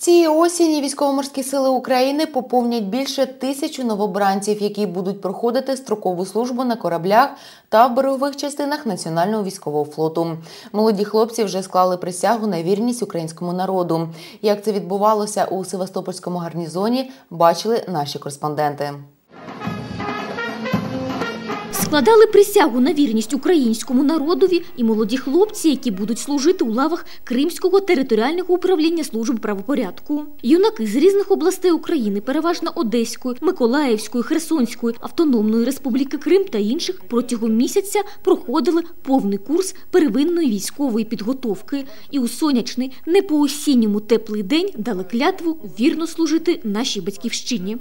Цієї осені військово-морські сили України поповнять більше тисячу новобранців, які будуть проходити строкову службу на кораблях та в берегових частинах Національного військового флоту. Молоді хлопці вже склали присягу на вірність українському народу. Як це відбувалося у Севастопольському гарнізоні, бачили наші кореспонденти. Складали присягу на вірність українському народові і молоді хлопці, які будуть служити у лавах Кримського територіального управління служб правопорядку. Юнаки з різних областей України, переважно Одеської, Миколаївської, Херсонської, Автономної Республіки Крим та інших, протягом місяця проходили повний курс первинної військової підготовки і у сонячний, не по осінньому теплий день дали клятву вірно служити нашій батьківщині.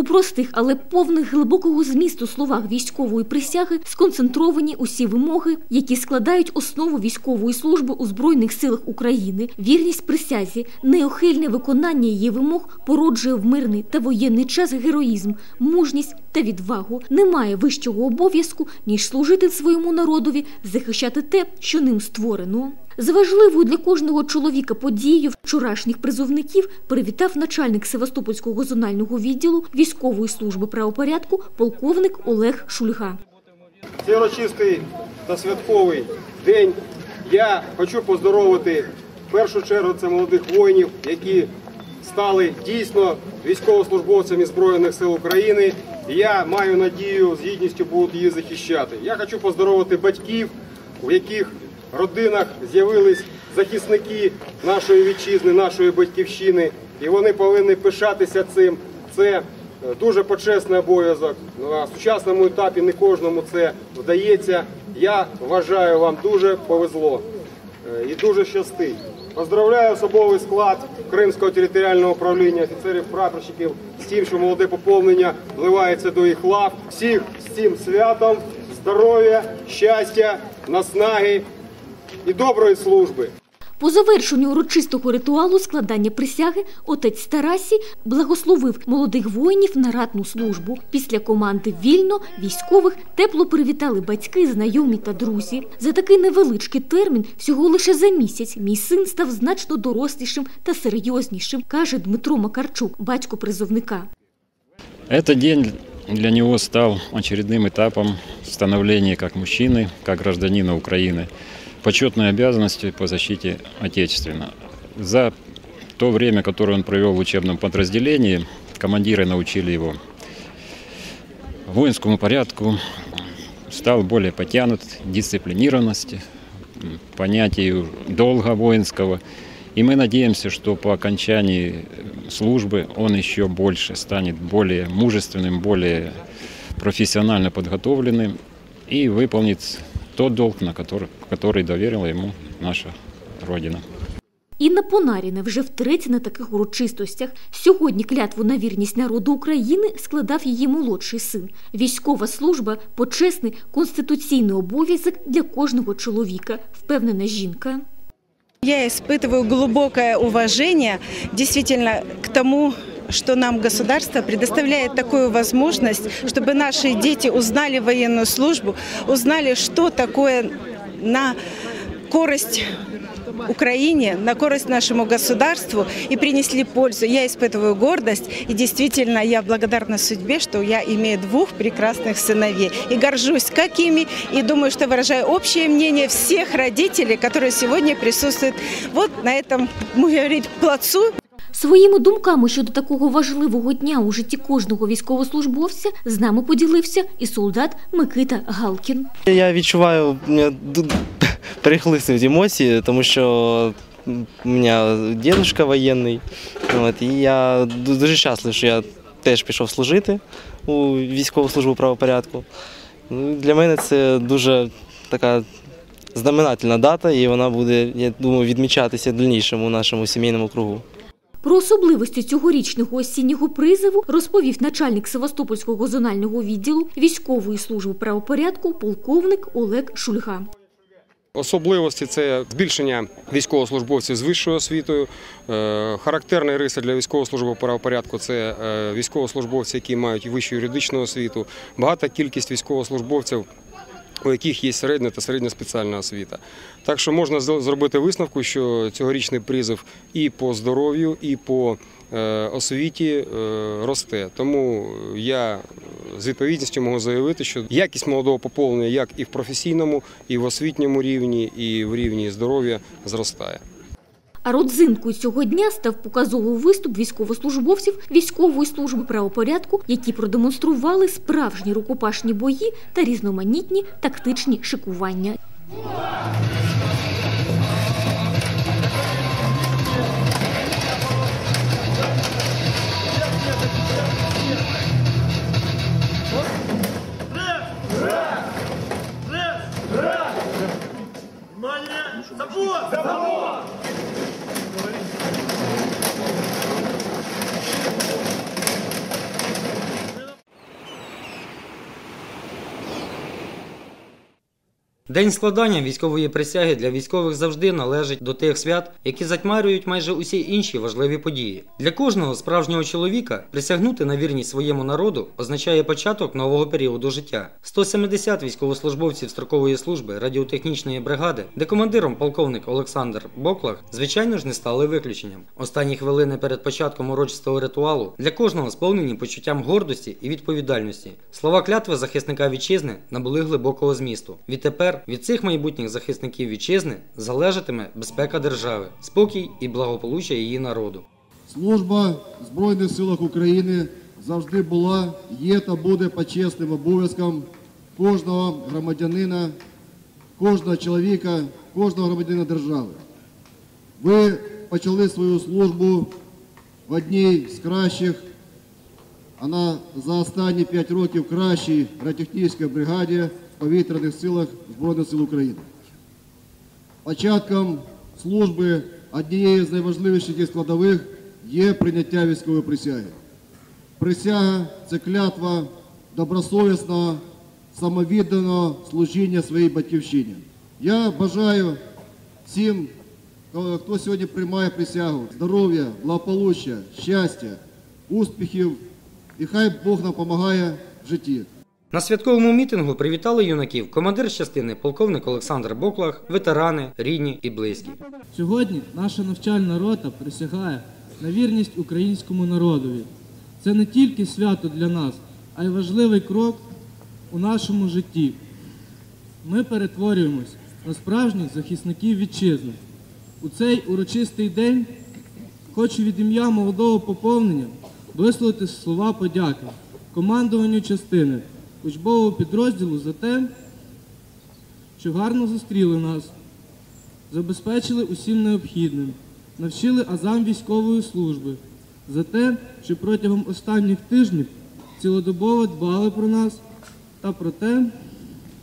У простих, але повних глибокого змісту словах військової присяги сконцентровані усі вимоги, які складають основу військової служби у Збройних силах України. Вірність присязі, неохильне виконання її вимог породжує в мирний та воєнний час героїзм, мужність та відвагу. Немає вищого обов'язку, ніж служити своєму народові, захищати те, що ним створено. З важливою для кожного чоловіка подією вчорашніх призовників привітав начальник Севастопольського зонального відділу військової служби правопорядку полковник Олег Шульга. Цей урочистий та святковий день я хочу поздоровити в першу чергу це молодих воїнів, які стали дійсно військовослужбовцями Збройних сил України. Я маю надію, з гідністю будуть її захищати. Я хочу поздоровити батьків, у яких родинах з'явились захисники нашої вітчизни, нашої батьківщини, і вони повинні пишатися цим. Це е, дуже почесний обов'язок. На сучасному етапі не кожному це вдається. Я вважаю, вам дуже повезло е, і дуже щастить. Поздравляю особовий склад Кримського територіального управління офіцерів прапорщиків з тим, що молоде поповнення вливається до їх лав. Всіх з цим святом, здоров'я, щастя, наснаги і доброї служби. По завершенню урочистого ритуалу складання присяги отець Тарасі благословив молодих воїнів на ратну службу. Після команди вільно військових тепло привітали батьки, знайомі та друзі. За такий невеличкий термін, всього лише за місяць, мій син став значно дорослішим та серйознішим, каже Дмитро Макарчук, батько призовника. Этот день для него стал очередным этапом становления как мужчины, как гражданина Украины, Почетной обязанностью по защите Отечественного. За то время, которое он провел в учебном подразделении, командиры научили его воинскому порядку, стал более потянут дисциплинированности, понятию долга воинского. И мы надеемся, что по окончании службы он еще больше станет более мужественным, более профессионально подготовленным и выполнит тот долг, на который, который доверила ему наша Родина. Інна Понаріна вже втретє на таких урочистостях. Сьогодні клятву на вірність народу України складав її молодший син. Військова служба почесний конституційний обов'язок для кожного чоловіка, впевнена жінка. Я испытываю глубокое уважение действительно к тому, что нам государство предоставляет такую возможность, чтобы наши дети узнали военную службу, узнали, что такое на корость Украине, на корость нашему государству и принесли пользу. Я испытываю гордость и действительно я благодарна судьбе, что я имею двух прекрасных сыновей и горжусь какими и думаю, что выражаю общее мнение всех родителей, которые сегодня присутствуют вот на этом, мы говорить, плацу Своїми думками щодо такого важливого дня у житті кожного військовослужбовця з нами поділився і солдат Микита Галкін. Я відчуваю перехлиснуть емоції, тому що у мене дідусь воєнний. От, і я дуже щасливий, що я теж пішов служити у військову службу правопорядку. Ну, Для мене це дуже така знаменательна дата, і вона буде, я думаю, відмічатися дальнішому нашому сімейному кругу. Про особливості цьогорічного осіннього призову розповів начальник Севастопольського зонального відділу військової служби правопорядку полковник Олег Шульга. Особливості це збільшення військовослужбовців з вищою освітою. Е, Характерна риса для військовослужби правопорядку це е, військовослужбовці, які мають вищу юридичну освіту. Багата кількість військовослужбовців у яких є середня та середня спеціальна освіта. Так що можна зробити висновку, що цьогорічний призов і по здоров'ю, і по е, освіті е, росте. Тому я з відповідністю можу заявити, що якість молодого поповнення як і в професійному, і в освітньому рівні, і в рівні здоров'я зростає. А родзинкою цього дня став показовий виступ військовослужбовців військової служби правопорядку, які продемонстрували справжні рукопашні бої та різноманітні тактичні шикування. День складання військової присяги для військових завжди належить до тих свят, які затьмарюють майже усі інші важливі події. Для кожного справжнього чоловіка присягнути на вірність своєму народу означає початок нового періоду життя. 170 військовослужбовців строкової служби радіотехнічної бригади, де командиром полковник Олександр Боклах, звичайно ж не стали виключенням. Останні хвилини перед початком урочистого ритуалу для кожного сповнені почуттям гордості і відповідальності. Слова клятви захисника вітчизни набули глибокого змісту. Відтепер від цих майбутніх захисників вітчизни залежатиме безпека держави, спокій і благополуччя її народу. Служба в Збройних силах України завжди була, є та буде почесним обов'язком кожного громадянина, кожного чоловіка, кожного громадянина держави. Ви почали свою службу в одній з кращих, а на за останні 5 років кращій радіотехнічній бригаді повітряних силах Збройних сил України. Початком служби однією з найважливіших її складових є прийняття військової присяги. Присяга це клятва добросовісного, самовідданого служіння своїй батьківщині. Я бажаю всім, хто сьогодні приймає присягу, здоров'я, благополуччя, щастя, успіхів і хай Бог нам допомагає в житті. На святковому мітингу привітали юнаків командир частини полковник Олександр Боклах, ветерани, рідні і близькі. Сьогодні наша навчальна рота присягає на вірність українському народові. Це не тільки свято для нас, а й важливий крок у нашому житті. Ми перетворюємось на справжніх захисників вітчизни. У цей урочистий день хочу від ім'я молодого поповнення висловити слова подяки командуванню частини, учбового підрозділу за те, що гарно зустріли нас, забезпечили усім необхідним, навчили азам військової служби за те, що протягом останніх тижнів цілодобово дбали про нас та про те,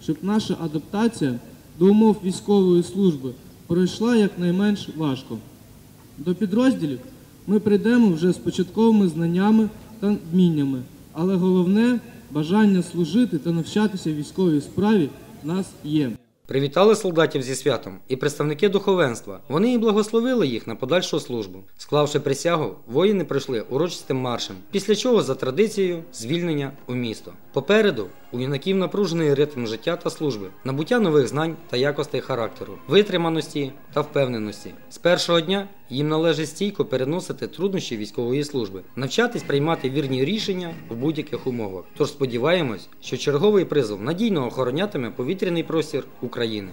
щоб наша адаптація до умов військової служби пройшла якнайменш важко. До підрозділів ми прийдемо вже з початковими знаннями та вміннями, але головне бажання служити та навчатися військовій справі нас є. Привітали солдатів зі святом і представники духовенства. Вони і благословили їх на подальшу службу. Склавши присягу, воїни пройшли урочистим маршем, після чого за традицією звільнення у місто. Попереду у юнаків напружений ритм життя та служби, набуття нових знань та якостей характеру, витриманості та впевненості. З першого дня їм належить стійко переносити труднощі військової служби, навчатись приймати вірні рішення в будь-яких умовах. Тож сподіваємось, що черговий призов надійно охоронятиме повітряний простір України.